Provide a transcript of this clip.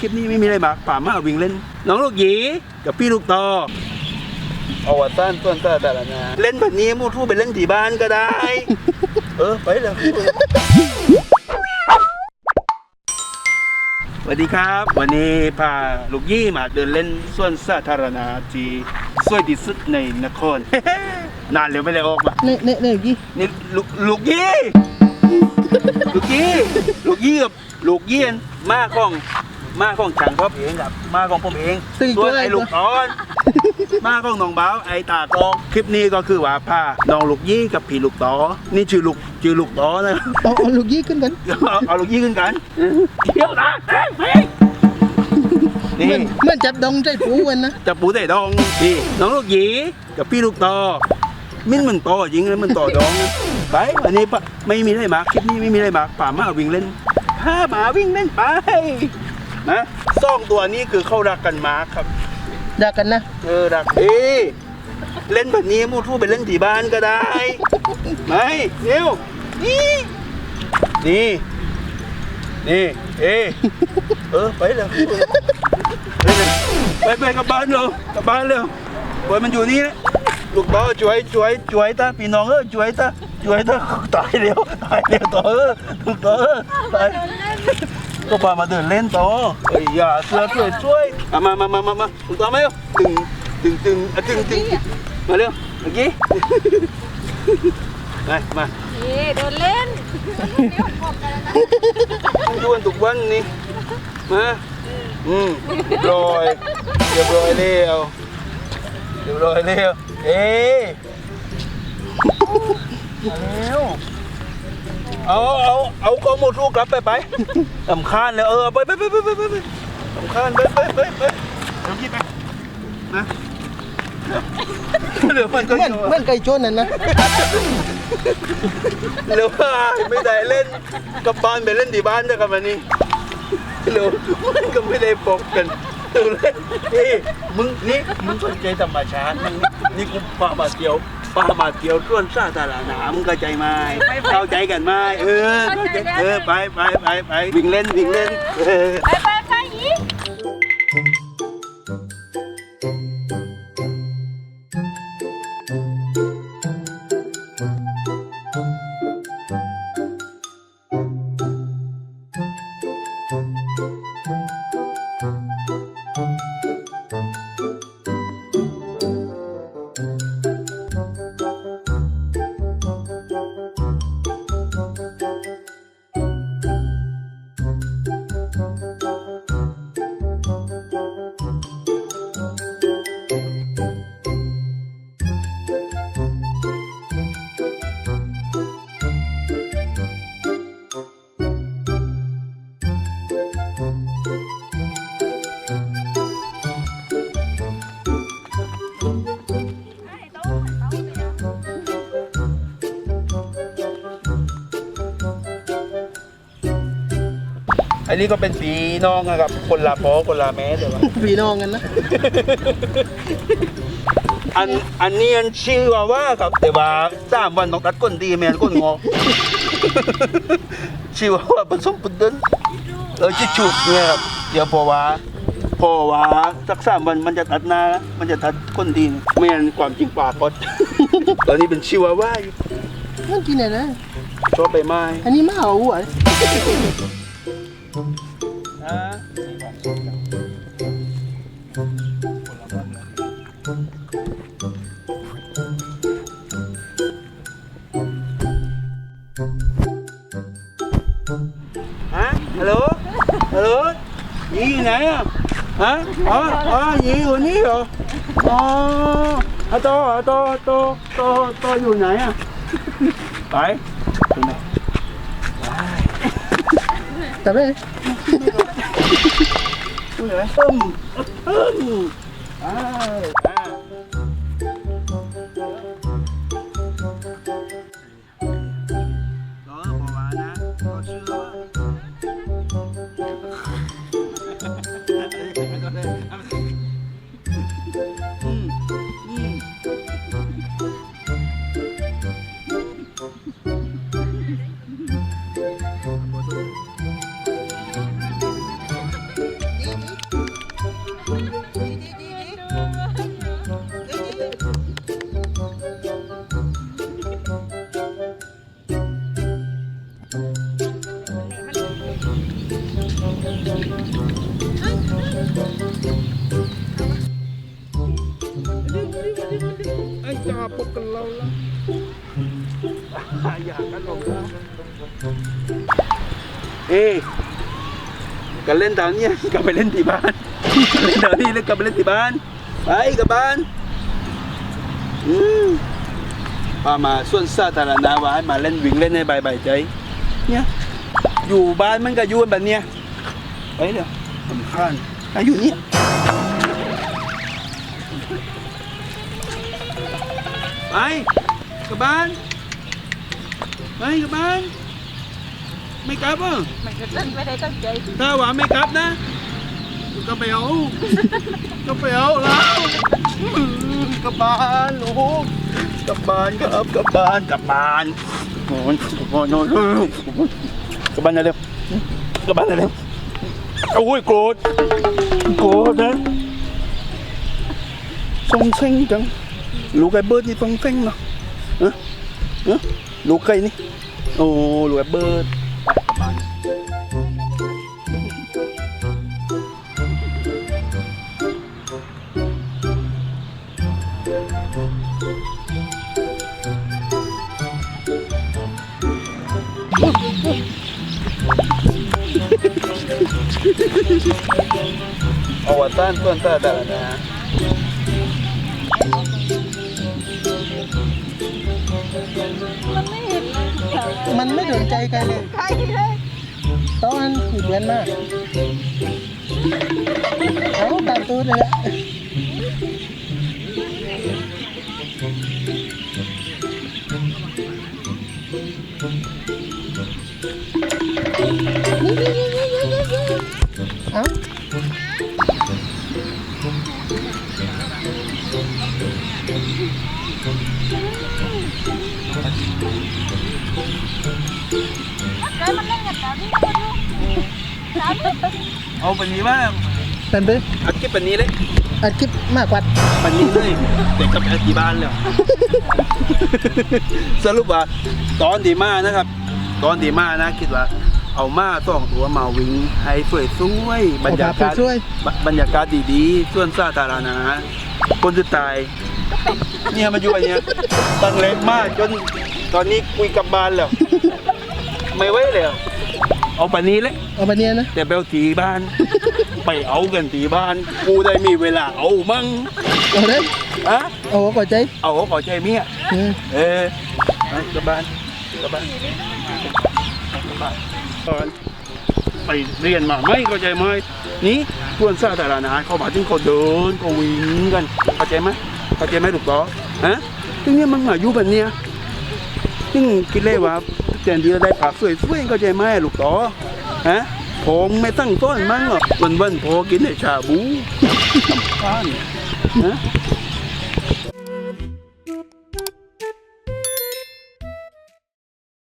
คลิปนี้ไม่มีอะไรมากป่ามาวิ่งเล่น น้องลูกหยีกับพี่ลูกต่อเอาวัสั้นต้นตาแต่ละนาเล่นแบบนี้มูทู่ไปเล่นที่บ้านก็ได้ เออไปเลยสวัสดีครับ วันนี้พาลูกยี่มาเดินเล่นสวนสาธารณะที่สวยที่สุดในนคร นานเลยไม่ได้ออกมาเน่เน่เน่กี่นี่ลูกลูกยี่ ลูกยี่ ลูกยี่กับลูกยี่มาของ มาของจังพ่อเองกับมาของผมเองส่วนไอ้ลูกตอน มาของน้องบ้าวไอ้ตากองคลิปนี้ก็คือว่าพาน้องลูกยี่กับพี่ลูกต่อนี่ชื่อลูกชื่อลูกต่อนะครับเอาเอาลูกยี่ขึ้นกันเอาเอาลูกยี่ขึ้นกันเที่ยวนะเฮ้ยเฮ้ยเหนี่มือนเหมือนจับดองใจปูกันนะจะปูแต่ดองนี่น้องลูกหยีกับพี่ลูกต่อมิ้นมันต่อจริงเลยมันต่อดองไปวันนี้ปะไม่มีอะไรมากคลิปนี้ไม่มีอะไรมากป่ามาวิ่งเล่นพาหมาวิ่งเล่นไป นะสองตัวนี้คือเขารักกันมากครับด่ากันนะ เออรักเอ้เล่นแบบนี้มูทู่ไปเล่นที่บ้านก็ได้ไม่เร็วนี่นี่นี่เอยเออไปเลยไปเลยไปไปกลับบ้านเร็วกลับบ้านเร็วปล่อยมันอยู่นี่นะลูกบ้าช่วยช่วยช่วยตาพี่น้องเออช่วยตาช่วยตาตายเร็วตายเร็วต่อเออลูกต่อเออตาย ก็พามาเดินเล่นต่อเอ้ยอย่าเสือช่วยช่วยอะมามามามามาถูกต้องไหมเร็วตึงตึงตึงอะตึงตึงมาเร็วเมื่อกี้ไปมานี่โดนเล่นเดี๋ยวบอกกันนะอยู่กันทุกวันนี่มาอืมเรียบร้อยเรียบร้อยแล้วเรียบร้อยแล้วเอ๊ะมาเร็ว เอาเอาเอากองโมทูกลับไปไปสำคัญเลยเออไปไปไปไปไปไปสำคัญไปไปไปไปเดี๋ยวคิดไปนะเดี๋ยวมันก็เหมือนอยู่เหมือนไก่โจนนั่นนะหรือว่าไม่ได้เล่นกับบ้านไปเล่นที่บ้านด้วยกันวันนี้หรือมันก็ไม่ได้ปกกันดูเลยนี่มึงนี่มึงสนใจธรรมชาติมึงนี่กูพามาเที่ยว พามาเที่ยวส่วนสาธารณะมึงเข้าใจไหมเข้าใจกันไหมเออเข้าใจเออไปไปไปไปวิ่งเล่นวิ่งเล่นเออ ไปไป อันนี้ก็เป็นปีน้องนะครับ คนละพ่อคนละแม่เดี๋ยวว่า พี่น้องกันนะ อันอันนี้อันชื่อว่าว่าครับแต่ว่าสามวันต้องตัดก้นดีแมนก้นงอกชื่อว่าว่าผสมปุดเดินเออจะฉุดเนี่ยครับเดี๋ยวพอว่าพอว่าสักสามวันมันจะตัดหน้ามันจะตัดก้นดีไม่งั้นความจริงปากกด ตอนนี้เป็นชิวาว่าอยู่มันกินไหนนะชอบใบไม้ อันนี้มาเอาหัว อ่าฮะฮัลโหลฮัลโหลยีอยู่ไหนอะฮะอ๋อ แต่ไม่ตึ้มตึ้มตึ้มอ่าว cho bốc cần lâu lắm. Dạ cái lâu lắm ê cầm lên tao nhé. Cầm lên thì bán. Cầm lên tao đi lên cầm lên thì bán. Đấy cầm bán. Ừ. mà mà xuân xa thà là nào mà lên vĩnh lên hay bài bài cháy เล่นตอนนี้แล้วกลับไปเล่นที่บ้านไปกลับบ้านอืมพามาส่วนสาธารณะว่าให้มาเล่นวิ่งเล่นในใบใบายๆใจเนี่ย อยู่บ้านมันก็อยุ่แบบเนี้ยไปเดี๋ยวสำคัญอายุเนี่ยไปกลับบ้านไปกลับบ้าน ไม่กลับอะมันก็ตั้งไม่ได้ตั้งใจถ้าว่าไม่กลับนะ ก็ไปเอาก็ไปเอาแล้วกลับบ้านลูกกลับบ้านครับกลับบ้านกลับบ้านโอ้ยโอ้ยโอ้ยกลับบ้านเร็วกลับบ้านเร็วโอ้ยโกรธโกรธนะทรงเซ็งจังลูกไอ้เบิร์ดนี่ทรงเซ็งเนาะเอะเอลูกใครนี่โอ้ลูกไอ้เบิร์ด อวตารต้นตาดานะมันไม่เห็นเลยมันไม่สนใจใครเลยใครเลยตอนนั้นขีดเว้นมากเอาตามตูดเลยแหละ แล้วมันเล่นกับตาที่มันดูตาที่เอาปันนี้บ้างเป็นไปอัดคลิปปันนี้เลยอัดคลิปมากกว่าปันนี้เลยเด็กกับแอที่บ้านแล้วสรุปว่าตอนดีมานะครับ ตอนดีมานะ คิดว่า เอามาสองตัวมาวิ่งให้สวยสวยๆบรรยากาศช่วยบรรยากาศดีๆส่วนสาธารณะคนจะตาย เนี่ยมาอยู่อันเนี้ยตั้งเล็กมากจนตอนนี้คุยกับบ้านแล้ว ไม่ไหวแล้วเอาปันนี้เลยเอาไปเนียนนะแต่ไปเอาตีบ้าน ไปเอากันตีบ้าน กูได้มีเวลาเอามั่งเอาเลยอะเอาหัวก่อนใจเอาขอใจเมียเออเออไปกลับบ้านกลับบ้านกลับบ้านตอนไปเรียนมาไม่เข้าใจไหมนี่ส่วนสาธารณะเขามาถึงเขาเดินเขาวิ่งกันเข้าใจไหม เข้าใจไหมลูกต่อฮะที่นี่มันมาอยู่แบบเนี้ยซึ่งคิดเลยว่าแทนที่จะได้ผักสวยๆเข้าใจไหมลูกต่อฮะผมไม่ตั้งต้นมั้งหรอกวันๆพอกินแต่ชาบูบ้านะ